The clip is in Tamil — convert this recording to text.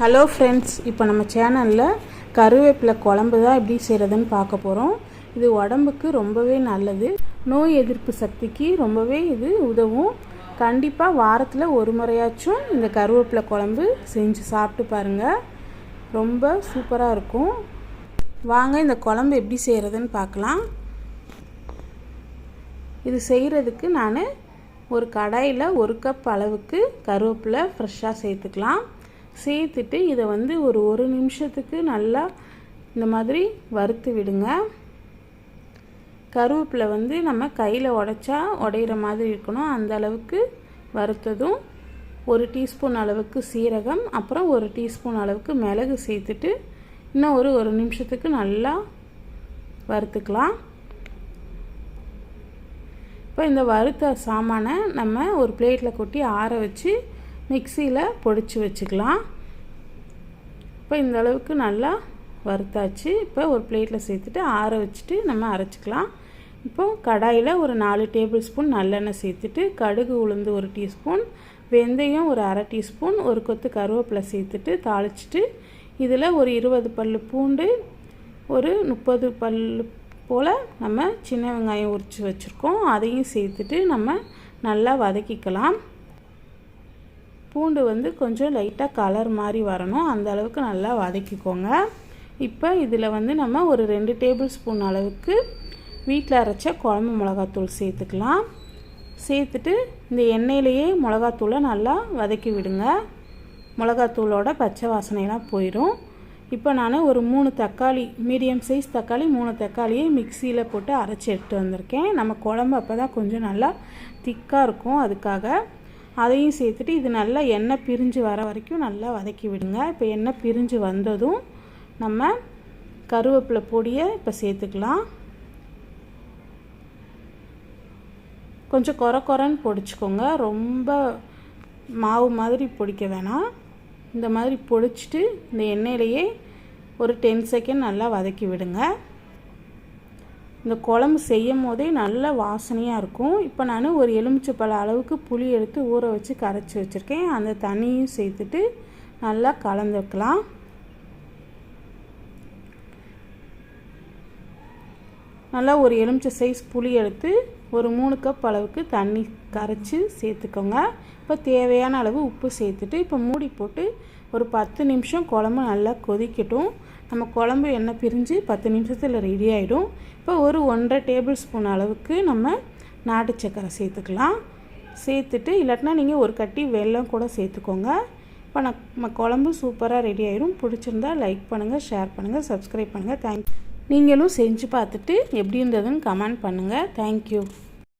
ஹலோ ஃப்ரெண்ட்ஸ் இப்போ நம்ம சேனலில் கருவேப்பிலை குழம்பு தான் எப்படி செய்கிறதுன்னு பார்க்க போகிறோம் இது உடம்புக்கு ரொம்பவே நல்லது. நோய் எதிர்ப்பு சக்திக்கு ரொம்பவே இது உதவும். கண்டிப்பாக வாரத்தில் ஒரு முறையாச்சும் இந்த கருவேப்பிலை குழம்பு செஞ்சு சாப்பிட்டு பாருங்கள் ரொம்ப சூப்பராக இருக்கும். வாங்க இந்த குழம்பு எப்படி செய்கிறதுன்னு பார்க்கலாம். இது செய்கிறதுக்கு நான் ஒரு கடாயில் ஒரு கப் அளவுக்கு கருவேப்பிலை ஃப்ரெஷ்ஷாக சேர்த்துக்கலாம். சேர்த்துட்டு இதை வந்து ஒரு ஒரு நிமிஷத்துக்கு நல்லா இந்த மாதிரி வறுத்து விடுங்க. கருவேப்பிலை வந்து நம்ம கையில் உடைச்சா உடையிற மாதிரி இருக்கணும். அந்த அளவுக்கு வறுத்ததும் ஒரு டீஸ்பூன் அளவுக்கு சீரகம் அப்புறம் ஒரு டீஸ்பூன் அளவுக்கு மிளகு சேர்த்துட்டு இன்னும் ஒரு ஒரு நிமிஷத்துக்கு நல்லா வறுத்துக்கலாம். இப்போ இந்த வறுத்த சாமானை நம்ம ஒரு பிளேட்டில் கொட்டி ஆற வச்சு மிக்சியில் பொடிச்சு வச்சுக்கலாம். இப்போ இந்த அளவுக்கு நல்லா வறுத்தாச்சு. இப்போ ஒரு பிளேட்டில் சேர்த்துட்டு ஆற வச்சுட்டு நம்ம அரைச்சிக்கலாம். இப்போ கடாயில் ஒரு நாலு டேபிள் ஸ்பூன் நல்லெண்ணெய் சேர்த்துட்டு கடுகு உளுந்து ஒரு டீஸ்பூன் வெந்தயம் ஒரு அரை டீஸ்பூன் ஒரு கொத்து கருவேப்பிலை சேர்த்துட்டு தாளிச்சிட்டு இதில் ஒரு இருபது பல் பூண்டு ஒரு முப்பது பல் போல் நம்ம சின்ன வெங்காயம் உரித்து வச்சுருக்கோம். அதையும் சேர்த்துட்டு நம்ம நல்லா வதக்கிக்கலாம். பூண்டு வந்து கொஞ்சம் லைட்டாக கலர் மாதிரி வரணும். அந்த அளவுக்கு நல்லா வதக்கிக்கோங்க. இப்போ இதில் வந்து நம்ம ஒரு ரெண்டு டேபிள் ஸ்பூன் அளவுக்கு வீட்டில் அரைச்ச குழம்பு மிளகாத்தூள் சேர்த்துக்கலாம். சேர்த்துட்டு இந்த எண்ணெயிலேயே மிளகாத்தூளை நல்லா வதக்கி விடுங்க. மிளகாத்தூளோட பச்சை வாசனையெல்லாம் போயிடும் இப்போ நான் ஒரு மூணு தக்காளி மீடியம் சைஸ் தக்காளி மூணு தக்காளியை மிக்சியில் போட்டு அரைச்சி எடுத்து வந்திருக்கேன். நம்ம குழம்பு அப்போ தான் கொஞ்சம் நல்லா திக்காக இருக்கும். அதுக்காக அதையும் சேர்த்துட்டு இது நல்லா எண்ணெய் பிரிஞ்சு வர வரைக்கும் நல்லா வதக்கி விடுங்க. இப்போ எண்ணெய் பிரிஞ்சு வந்ததும் நம்ம கருவேப்பிலை பொடியை இப்போ சேர்த்துக்கலாம். கொஞ்சம் குறை குறைன்னு பொடிச்சுக்கோங்க. ரொம்ப மாவு மாதிரி பொடிக்க வேணாம். இந்த மாதிரி பொடிச்சிட்டு இந்த எண்ணெயிலையே ஒரு டென் செகண்ட் நல்லா வதக்கி விடுங்க. இந்த குழம்பு செய்யும் போதே நல்ல வாசனையாக இருக்கும். இப்போ நான் ஒரு எலுமிச்சப்பழ அளவுக்கு புளி எடுத்து ஊற வச்சு கரைச்சி வச்சுருக்கேன். அந்த தண்ணியும் சேர்த்துட்டு நல்லா கலந்துக்கலாம். நல்லா ஒரு எலுமிச்சை சைஸ் புளி எடுத்து ஒரு மூணு கப் அளவுக்கு தண்ணி கரைச்சி சேர்த்துக்கோங்க. இப்போ தேவையான அளவு உப்பு சேர்த்துட்டு இப்போ மூடி போட்டு ஒரு பத்து நிமிஷம் குழம்பு நல்லா கொதிக்கட்டும். நம்ம குழம்பு எண்ணெய் பிரிஞ்சு பத்து நிமிஷத்தில் ரெடி ஆகிடும் இப்போ ஒரு ஒன்றரை டேபிள் ஸ்பூன் அளவுக்கு நம்ம நாட்டு சக்கரை சேர்த்துக்கலாம். சேர்த்துட்டு இல்லாட்டினா நீங்கள் ஒரு கட்டி வெல்லம் கூட சேர்த்துக்கோங்க. இப்போ நம்ம குழம்பு சூப்பராக ரெடி ஆகிடும் பிடிச்சிருந்தா லைக் பண்ணுங்கள் ஷேர் பண்ணுங்கள் சப்ஸ்கிரைப் பண்ணுங்கள் தேங்க் நீங்களும் செஞ்சு பார்த்துட்டு எப்படி இருந்ததுன்னு கமெண்ட் பண்ணுங்கள் தேங்க்யூ